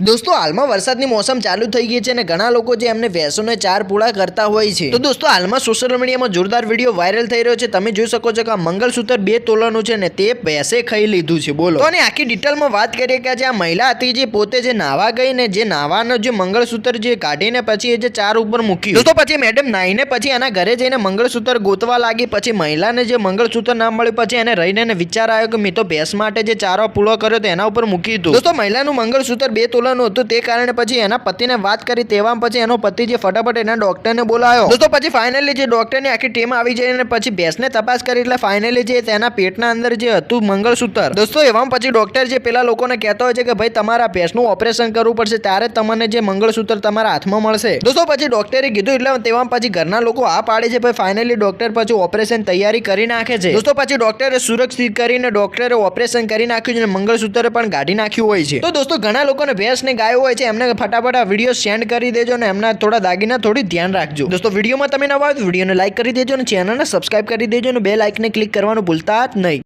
દોસ્તો, હાલમાં વરસાદની મોસમ ચાલુ થઈ ગઈ છે અને ઘણા લોકો જે એમને ભેંસોને ચાર પૂળા કરતા હોય છે. તો દોસ્તો, હાલમાં સોશિયલ મીડિયામાં જોરદાર વીડિયો વાયરલ થઈ રહ્યો છે. તમે જોઈ શકો છો કે આ મંગળસૂત્ર બે તોલાનું છે ને તે ભેંસે ખાઈ લીધું છે. બોલો. અને આખી ડિટેલમાં વાત કરીએ કે જે આ મહિલા હતી જે પોતે જે નાવા ગઈ ને જે નાવાનો જે મંગળસૂત્ર જે કાઢીને પછી એ જે ચાર ઉપર મૂક્યું. દોસ્તો પછી મેડમ નાહીને પછી એના ઘરે જઈને મંગળસૂત્ર ગોતવા લાગી. પછી મહિલાને જે મંગળસૂત્ર ના મળ્યું, પછી એને રહીને વિચાર આવ્યો કે મેં તો ભેંસ માટે જે ચારો પૂળો કર્યો તો એના ઉપર મૂકી દીધું દોસ્તો, મહિલાનું મંગળસૂત્ર બે તોલાનું હતું તે કારણે પછી એના પતિને વાત કરી તેવામાં પછી એનો પતિ જે ફટાફટ એના ડોક્ટરને બોલાયો. દોસ્તો પછી ફાઇનલી જે ડોક્ટરની આખી ટીમ આવી જાય અને પછી ભેંસને તપાસ કરી એટલે ફાઇનલી જે તેના પેટના અંદર જે હતું મંગળસૂત્ર, દોસ્તો એવામાં પછી ડોક્ટર જે પેલા લોકોને કહેતો હોય છે કે ભાઈ તમારા ભેંસનું ઓપરેશન કરવું પડશે, ત્યારે તમને જે મંગળસૂત્ર તમારા હાથમાં મળશે. દોસ્તો પછી ડોક્ટરે કીધું એટલે તેમાં પછી ઘરના લોકો આ પાડે છે, ભાઈ ફાઇનલી ડોક્ટર પછી ઓપરેશન તૈયારી કરી નાખે છે. દોસ્તો પછી ડોક્ટરે સુરક્ષિત કરીને ડોક્ટરે ઓપરેશન કરી નાખ્યું છે અને મંગળસૂત્ર પણ કાઢી નાખ્યું હોય છે. તો દોસ્તો ઘણા લોકોને ભેંસ ને ગાયો હોય છે, એમને ફટાફટ આ વીડિયો સેન્ડ કરી દેજો ને એમના થોડા દાગીના થોડી ધ્યાન રાખજો. દોસ્તો વિડીયોમાં તમે નવા હોય વિડીયોને લાઇક કરી દેજો અને ચેનલને સબસ્ક્રાઇબ કરી દેજો અને બે લાઇકને ક્લિક કરવાનું ભૂલતા જ નહીં.